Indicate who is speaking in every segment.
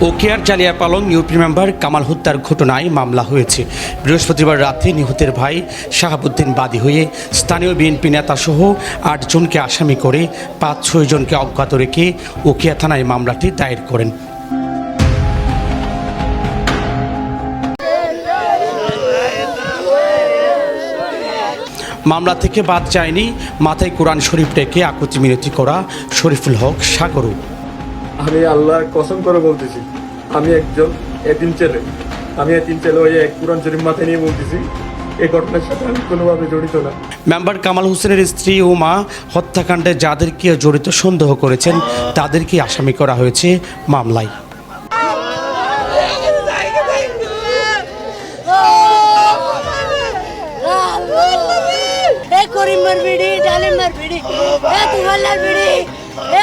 Speaker 1: ওকেয়ার Jaliapalang UP member Kamal হত্যার ঘটনায় মামলা হয়েছে। বৃহস্পতিবার রাতে নিহতের ভাই শাহাবুদ্দিন বাদী হয়ে স্থানীয় বিএনপি নেতাসহ আটজনকে আসামি করে পাঁচ, ছয় জনকে অজ্ঞাত রেখে ওকিয়া থানায় মামলাটি দায়ের করেন। মামলা থেকে বাদ যায়নি, মাথায় কোরআন শরীফ রেখে আকুতি মিনতি করা শরীফুল হক সাগরও
Speaker 2: আমি আল্লাহর কসম করে বলতেছি আমি একজন এতিম ছেলে। আমি এতিম ছেলে ওই এক পুরান শরীফ মাথায় নিয়ে বলতেছি এই ঘটনার সাথে আমি কোনোভাবে জড়িত না।
Speaker 1: মেম্বার কামাল হোসেনের স্ত্রী ও মা হত্যাকাণ্ডে যাদেরকে জড়িত সন্দেহ করেছেন তাদেরকে আসামি করা হয়েছে মামলায়।
Speaker 3: বিড়ি
Speaker 4: বিড়ি এ বিড়ি এ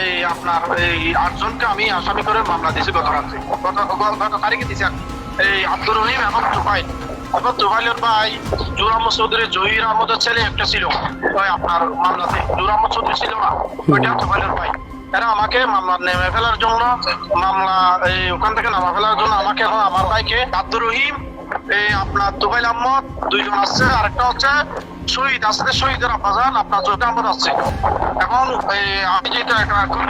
Speaker 4: এই আপনার এই আটজনকে আমি আসামি করে মামলা দিয়েছি গত রাত্রে। গত তারিখে দিয়েছি এই আব্দুর রহিম এবং তুফাইল এবং তুফাইলের ভাই জুর চৌধুরী জহির আহমদের ছেলে একটা ছিল। ওই আপনার মামলাতে। জুর আহমদ চৌধুরী ছিল না। ওইটা তুফাইলের ভাই। এরা আমাকে মামলা নেমে ফেলার জন্য, মামলা এই ওখান থেকে নামা ফেলার জন্য আমাকে এখন আমার ভাইকে আব্দুর রহিম এই আপনার আহমদ, দুইজন আছে, আরেকটা হচ্ছে শহীদ আসলে শহীদের আপনার চোখে আমার আছে। এখন আমি যেটা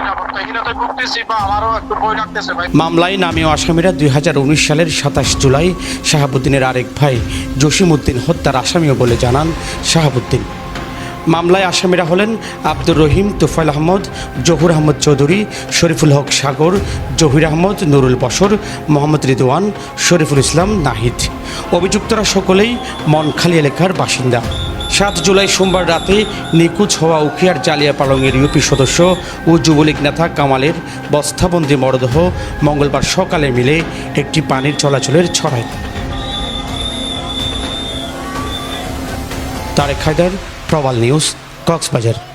Speaker 4: নিরাপত্তাহীনতায় ভুগতেছি বা আমারও একটু ভয় লাগতেছে ভাই।
Speaker 1: মামলায় নামীয় আসামিরা দুই হাজার উনিশ সালের সাতাশ জুলাই শাহাবুদ্দিনের আরেক ভাই জসিম উদ্দিন হত্যার আসামিও বলে জানান শাহাবুদ্দিন। মামলায় আসামিরা হলেন আব্দুর রহিম তুফাইল আহমদ, জহুর আহমদ চৌধুরী, শরীফুল হক সাগর, জহির আহমদ, নুরুল বসর মোহাম্মদ রিদওয়ান, শরীফুল ইসলাম, নাহিদ। অভিযুক্তরা সকলেই মনখালী এলাকার বাসিন্দা। সাত জুলাই সোমবার রাতে নিখোঁজ হওয়া উখিয়ার জালিয়া পালংয়ের ইউপি সদস্য ও যুবলীগ নেতা কামালের বস্তাবন্দি মরদেহ মঙ্গলবার সকালে মিলে একটি পানির চলাচলের ছড়ায়। তারেক হায়দার प्रवाल न्यूज़ कॉक्सबाजार